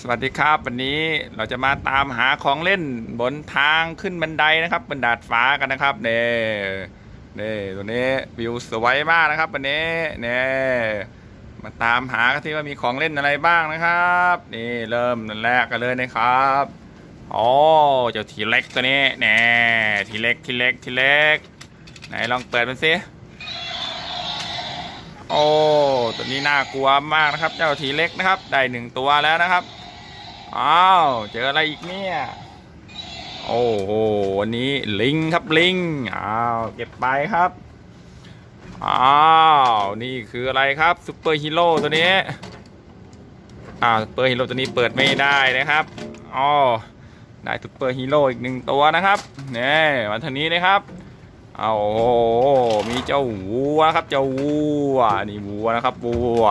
สวัสดีครับ วันนี้เราจะมาตามหาของเล่นบนทางขึ้นบันไดนะครับบนดาดฟ้ากันนะครับเน่เน่ตัวนี้วิวสวยมากนะครับวันนี้เน่มาตามหากันที่ว่ามีของเล่นอะไรบ้างนะครับ นี่เริ่มแรกกันเลยนะครับอ๋อเจ้าทีเล็กตัวนี้แน่ทีเล็กทีเล็กทีเล็กไหนลองเปิดมันสิโอ้ตัวนี้น่ากลัวมากนะครับ เจ้าทีเล็กนะครับ ได้หนึ่งตัวแล้วนะครับ อ้าว เจออะไรอีกเนี่ย โอ้โหวันนี้ลิงครับลิง อ้าว เก็บไปครับ อ้าว นี่คืออะไรครับซูเปอร์ฮีโร่ตัวนี้ อ้าวซูเปอร์ฮีโร่ตัวนี้เปิดไม่ได้นะครับ อ๋อ ได้ซูเปอร์ฮีโร่อีกหนึ่งตัวนะครับเนี่ยวันทางนี้นะครับเอาโอ้มีเจ้าวัวครับ เจ้าวัว นี่วัวนะครับวัว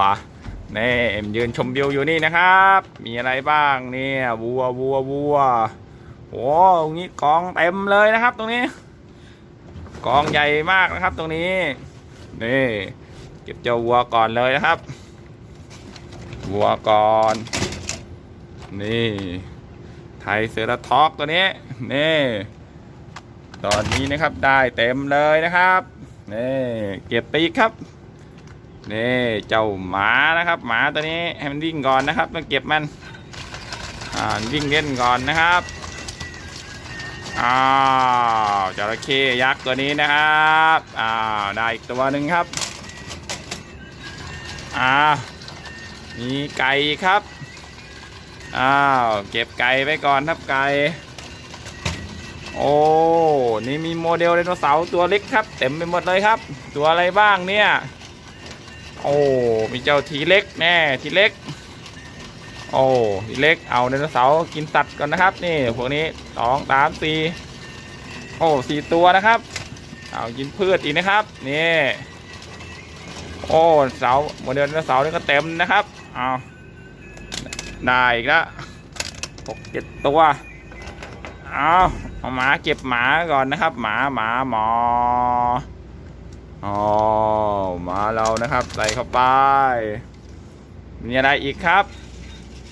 นี่เอ็มยืนชมวิวอยู่นี่นะครับ มีอะไรบ้างเนี่ยวัววัววัวโอ้ตรงนี้กองเต็มเลยนะครับ ตรงนี้ กองใหญ่มากนะครับ ตรงนี้นี่เก็บเจ้าวัวก่อนเลยนะครับ วัวก่อน นี่ ไทยเซราท็อกตัวนี้นี่ตอนนี้นะครับได้เต็มเลยนะครับนี่เก็บไปอีกครับ นี่เจ้าหมานะครับ หมาตัวนี้ให้มันวิ่งก่อนนะครับต้องเก็บมันอ่าวิ่งเล่นก่อนนะครับอ้าวจระเข้ยักษ์ตัวนี้นะครับอ้าวได้อีกตัวหนึ่งครับอ้าวมีไก่ครับอ้าวเก็บไก่ไปก่อนครับไก่โอ้นี่มีโมเดลไดโนเสาร์ตัวเล็กครับ เต็มไปหมดเลยครับ ตัวอะไรบ้างเนี่ย โอ้ มีเจ้าทีเล็กแน่ทีเล็ก โอ้ทีเล็กเอาไดโนเสาร์กินสัตว์ก่อนนะครับ นี่พวกนี้สองสามสี่โอ้สี่ตัวนะครับ เอากินพืชอีกนะครับ นี่โอ้เสาโมเดลไดโนเสาร์นี่ก็เต็มนะครับเอาได้อีกแล้วหกเจ็ดตัวเอาเอาหมาเก็บหมาก่อนนะครับ หมาหมาหมอ อ๋อมาเรานะครับ ใส่เข้าไป มีอะไรอีกครับ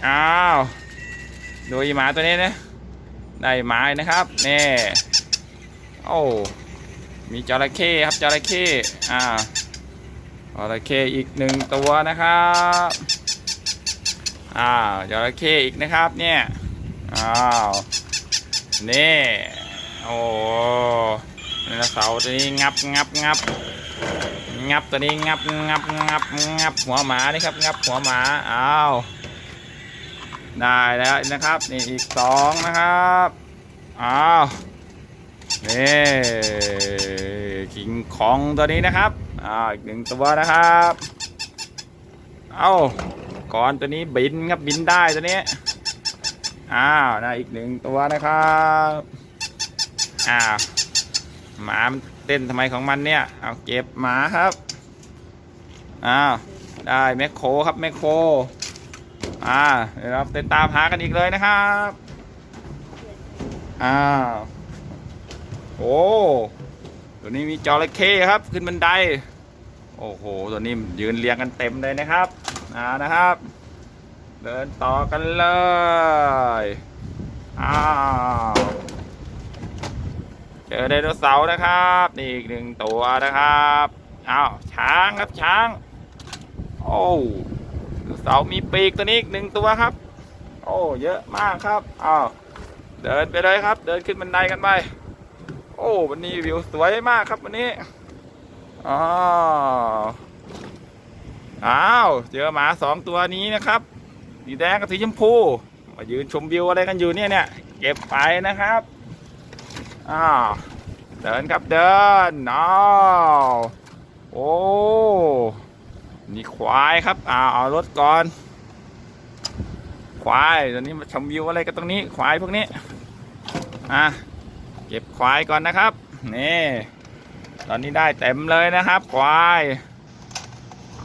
อ้าวดูอีหมาตัวนี้นะ ได้หมานะครับนี่โอ้มีจระเข้ครับจระเข้อ่าจระเข้อีกหนึ่งตัวนะครับอ้าวจระเข้อีกนะครับเนี่ยอ้าวนี่โอ้ ไดโนเสาร์ตัวนี้งับงับงับงับตัวนี้งับงับงับงับหัวหมานี่ครับงับหัวหมาอ้าวได้แล้วนะครับนี่อีกสองนะครับอ้าวนี่คิงของตัวนี้นะครับอ้าวอีกหนึ่งตัวนะครับเอ้าก่อนตัวนี้บินครับบินได้ตัวนี้อ้าวได้อีกหนึ่งตัวนะครับอ้าว หมามันเต้นทำไมของมันเนี่ย เอาเก็บหมาครับ อ้าว ได้แมคโครครับแมคโครอ่าเดี๋ยวเราไปตามหากันอีกเลยนะครับ อ้าว โอ้ ตัวนี้มีจระเข้ครับ ขึ้นบันได โอ้โห ตัวนี้ยืนเรียงกันเต็มเลยนะครับ อ่านะครับ เดินต่อกันเลย อ้าว จอไดโนเสาร์นะครับนี่อีกหนึ่งตัวนะครับอ้าวช้างครับช้าง โอ้ไดโนเสาร์มีปีกตัวนี้อีกหนึ่งตัวครับ โอ้เยอะมากครับอ้าวเดินไปเลยครับ เดินขึ้นบันไดกันไปโอ้วันนี้วิวสวยมากครับวันนี้อ้าวอ้าวเจอหมาสองตัวนี้นะครับสีแดงกับสีชมพูมายืนชมวิวอะไรกันอยู่เนี่ยเนี่ยเก็บไปนะครับ อ้าวเดินครับเดินอ้าวโอ้นี่ควายครับอ้าวเอารถก่อน ควายตอนนี้มาชมวิวอะไรกันตรงนี้ ควายพวกนี้อะเก็บควายก่อนนะครับนี่ตอนนี้ได้เต็มเลยนะครับ ควาย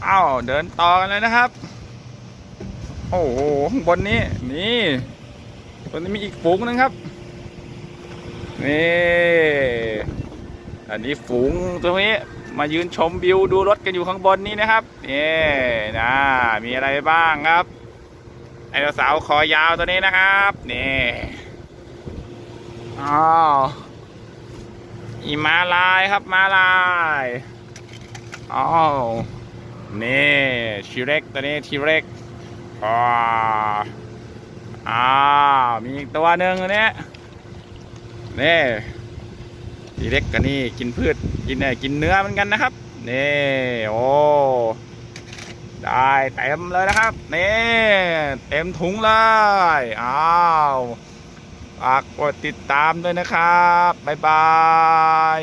อ้าวเดินต่อกันเลยนะครับ โอ้โหข้างบนนี้นี่ตอนนี้มีอีกฝูงนึงครับ นี่ อันนี้ฝูงตรงนี้มายืนชมวิวดูรถกันอยู่ข้างบนนี้นะครับนี่นะมีอะไรบ้างครับไดโนเสาร์คอยาวตัวนี้นะครับนี่อ้าวอีมาลายครับมาลายอ้าวนี่ทีเร็กตัวนี้ทีเร็กอ้าวมีอีกตัวหนึ่งอันนี้ นี่ทีเล็กกันนี่กินพืชกินเนี่ยกินเนื้อเหมือนกันนะครับนี่โอ้ได้เต็มเลยนะครับนี่เต็มถุงเลยอ้าวฝากกดติดตามด้วยนะครับบ๊ายบาย